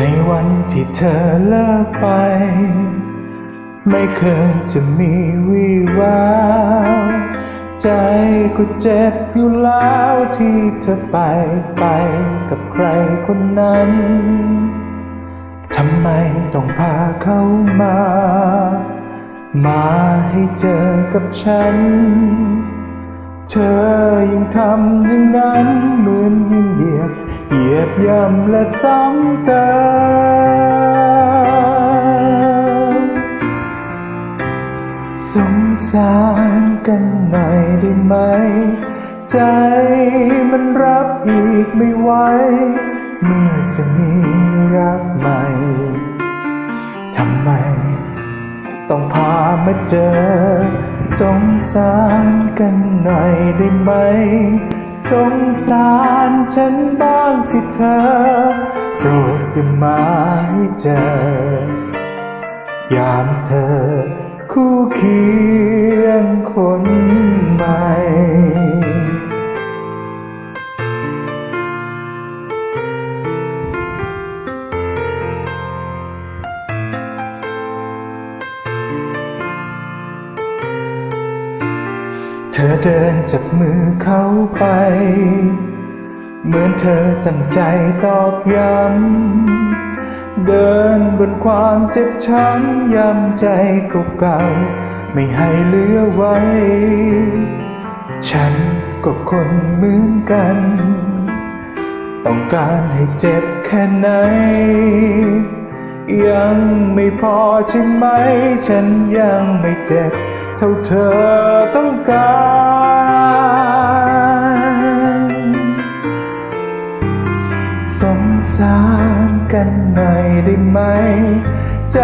ในวันที่เธอเลิกไป ไม่เคยจะมีวี่แววใจก็เจ็บอยู่แล้วที่เธอไปไปกับใครคนนั้น ทำไมต้องพาเขามา มาให้เจอกับฉัน เธอยังทำอย่างนั้นเหมือนยิ่งเหยียบ เหยียบย่ำและซ้ำเติมสงสารกันหน่อยได้ไหม ใจมันรับอีกไม่ไหวเมื่อจะมีรักใหม่ทำไม ต้องพามาเจอ สงสารกันหน่อยได้ไหม สงสารฉันบ้างสิเธอ โปรดอย่ามาให้เจอยามเธอคู่เคียงคนใหม่ ธอเดินจับมือเขาไป เหมือนเธอตั้งใจตอกย้ำ เดินบนความเจ็บช้ำย้ำใจเก่าๆไม่ให้เหลือไว้ ฉันก็คนเหมือนกัน ต้องการให้เจ็บแค่ไหน ยังไม่พอใช่ไหม ฉันยังไม่เจ็บ เท่าเธอต้องการสงสารกันหน่อยได้ไหม ใจ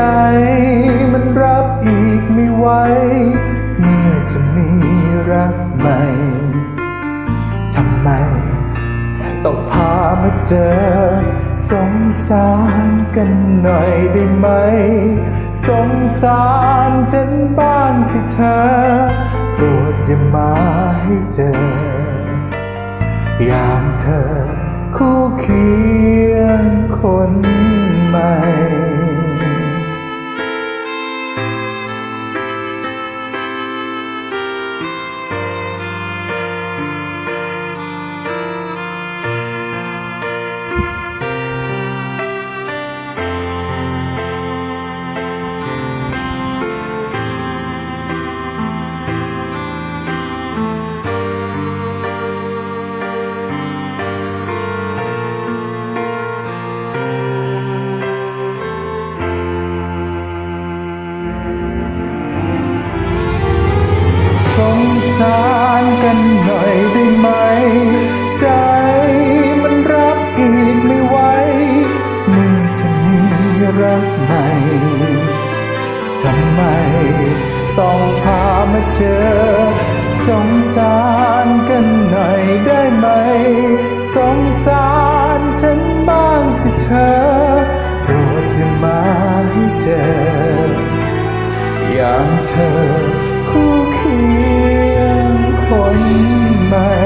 มันรับอีกไม่ไหวเมื่อจะมีรักใหม่ทำไม ต้องพามาเจอ สงสารกันหน่อยได้ไหม สงสารฉันบ้างสิเธอ โปรดอย่ามาให้เจอยามเธอคู่เคียงคนใหม่ สงสารกันหน่อยได้ไหม ใจมันรับอีกไม่ไหวเมื่อจะมีรักใหม่ทำไมต้องพามาเจอ สงสารกันหน่อยได้ไหม สงสารฉันบ้างสิเธอโปรดอย่ามาให้เจอ อย่างเธอ 我明白